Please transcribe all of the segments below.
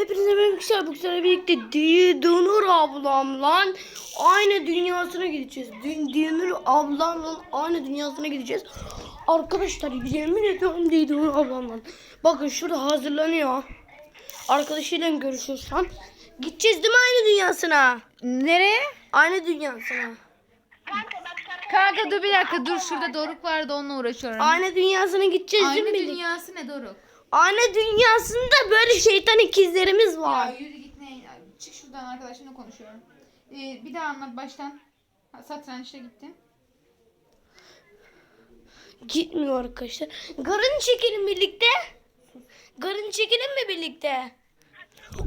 Hepinize benim güzel bu güzel birlikte Dinur ablamla aynı dünyasına gideceğiz. Dün Dinur ablamla aynı dünyasına gideceğiz. Arkadaşlar yemin ediyorum Dinur ablamla. Bakın şurada hazırlanıyor. Arkadaşıyla görüşüyor şu an. Gideceğiz değil mi aynı dünyasına? Nereye? Aynı dünyasına. Kanka dur bir dakika dur şurada Doruk vardı onunla uğraşıyorum. Aynı dünyasına gideceğiz Aynı değil mi? birlikte? dünyası ne Doruk? Aynı dünyasında böyle şeytan ikizlerimiz Ya var. yürü git ne? Çık şuradan arkadaşımla konuşuyorum. Ee, bir daha anlat baştan. Ha, Satrançta gittin. Gitmiyor arkadaşlar. Garın çekelim birlikte. Garın çekelim mi birlikte?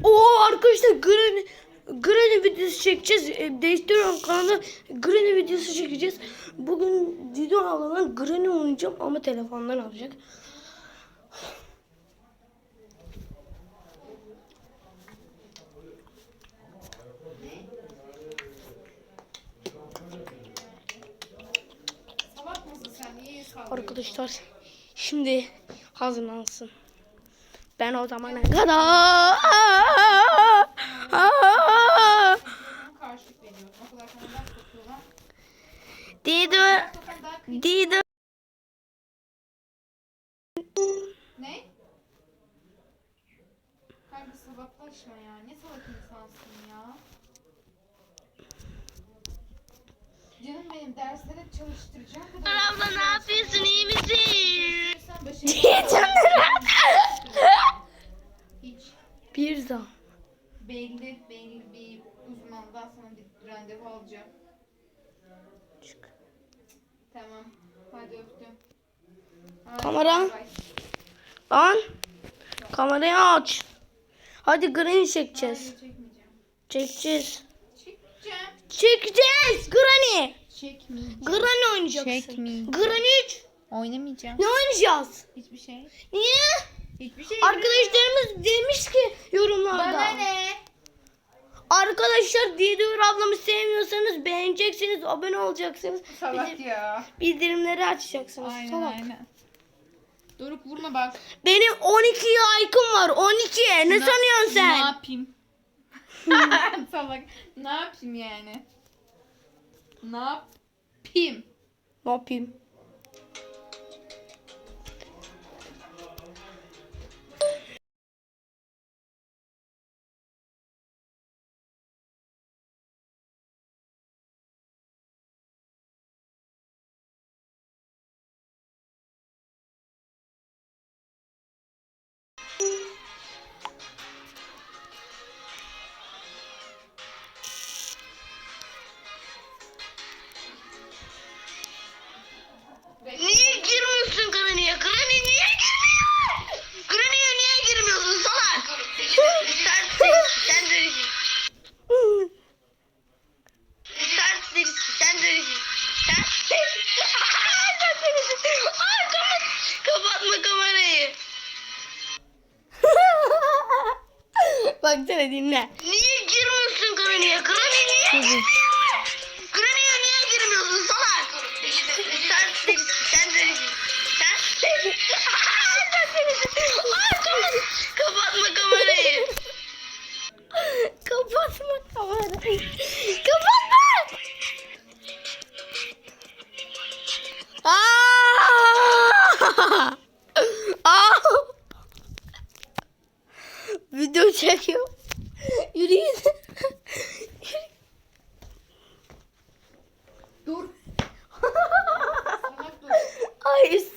Oo arkadaşlar Granny Granny videosu çekeceğiz. E, değiştiriyorum kanalı. Granny videosu çekeceğiz. Bugün Dido abladan Granny oynayacağım ama telefondan alacak. Salak mısın sen? Niye Arkadaşlar şimdi hazırlansın. Ben o zamana kadar. Dido Dido Ne? Kanka salaklaşma ya. Ne salak insansın ya. Canım benim dersleri hep çalıştıracağım. Abla ne yapıyorsun iyi misin? Başarı hiç Bir zaman. belli belli bir uzmandan sana bir randevu alacağım. Tamam. Hadi öptüm. Hadi, Kamera. bay bay. Lan kamerayı aç. Hadi Granny çekeceğiz. Hayır, çekmeyeceğim. Çekeceğiz. Çekeceğiz Granny. Çekmeyeceğim. Granny oynayacaksın. Çekmeyeceğim. Granny 3. Oynamayacağım. Ne oynayacağız? Hiçbir şey. Niye? Hiçbir şey. Arkadaşlarımız demiş ki yorumlarda. Bana ne? Arkadaşlar Didur ablamı sevmiyorsanız beğeneceksiniz, abone olacaksınız. Salak Bildir- ya. bildirimleri açacaksınız. Aynen Salak. aynen. Doruk vurma bak. Benim 12 like'ım var. 12. Ne sanıyorsun Ne sen? yapayım? Salak. Ne yapayım yani? Ne yapayım? Ne yapayım? Baksana dinle. Niye girmiyorsun Granny'e? Granny niye girmiyor?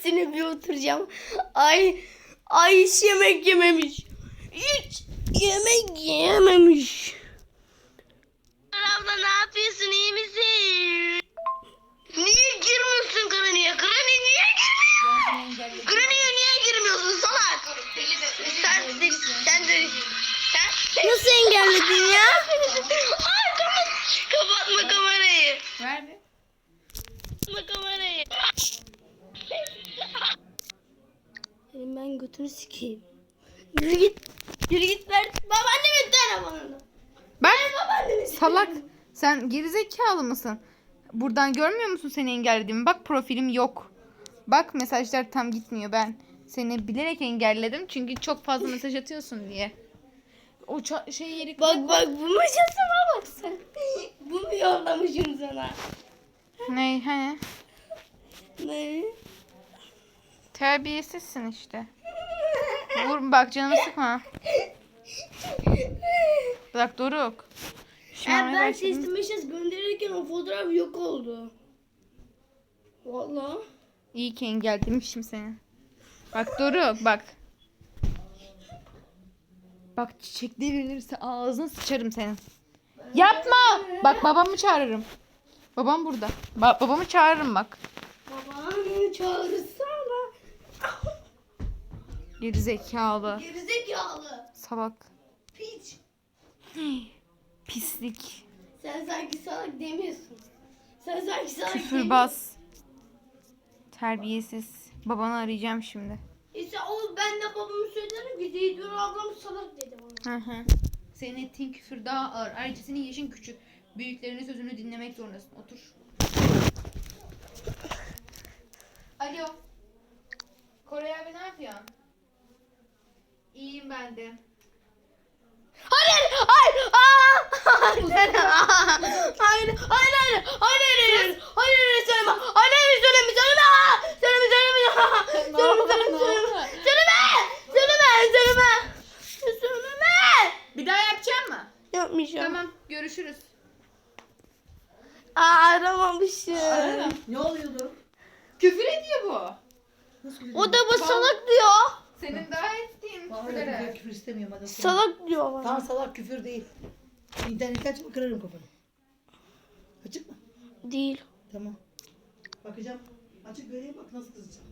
Üstüne bir oturacağım. Ay ay hiç yemek yememiş. Hiç yemek yememiş. Abla ne yapıyorsun iyi misin? Senin ben götünü sikeyim. Yürü git. Yürü git ver. Babaannemin telefonunu. Babaannemin salak. Sen gerizekalı mısın? Buradan görmüyor musun seni engellediğimi? Bak profilim yok. Bak mesajlar tam gitmiyor ben. Seni bilerek engelledim çünkü çok fazla mesaj atıyorsun diye. O şey yeri Bak bak bu maşasına bak sen. Bunu yollamışım sana. Ne hani? Ne? Terbiyesizsin işte. Vur bak canımı sıkma. Bak Doruk. Ha, an ben sesli mesaj gönderirken o fotoğraf yok oldu. Valla. İyi ki engellemişim seni. Bak Doruk bak. Bak çiçekler verirse ağzına sıçarım senin. Yapma. Bak babamı çağırırım. Babam burada. Ba- babamı çağırırım bak. Babanı çağırsana. Geri zekalı. Gerizekalı. Salak. Piç. Pislik. Sen sanki salak demiyorsun. Sen sanki salak Küfürbaz. Terbiyesiz. Babanı arayacağım şimdi. İşte o ben de babamı söylerim ki Zeydun ablam salak dedi bana. Hı hı. Senin ettiğin küfür daha ağır. Ayrıca senin yaşın küçük. Büyüklerinin sözünü dinlemek zorundasın. Otur. Alo. Koray abi ne yapıyorsun? İyiyim ben de. Hayır, hayır, hayır, hayır, hayır, hayır, hayır, hayır, hayır, hayır, söyleme, hayır, hayır, söyleme, söyleme, söyleme, söyleme, söyleme, söyleme, söyleme, söyleme, söyleme, söyleme. Bir daha yapacağım mı? Yapmayacağım. Tamam. Görüşürüz. Aa, aramamışım. Ne oluyordu? Küfür ediyor bu. Nasıl O da bu salak diyor. Senin daha ettiğin Bağırma, küfürlere. küfür, küfür istemiyorum hadi. Salak diyor bana. Tamam salak küfür değil. İnternet açma kırarım kafanı. Açık mı? Değil. Tamam. Bakacağım. Açık vereyim bak nasıl kızacağım.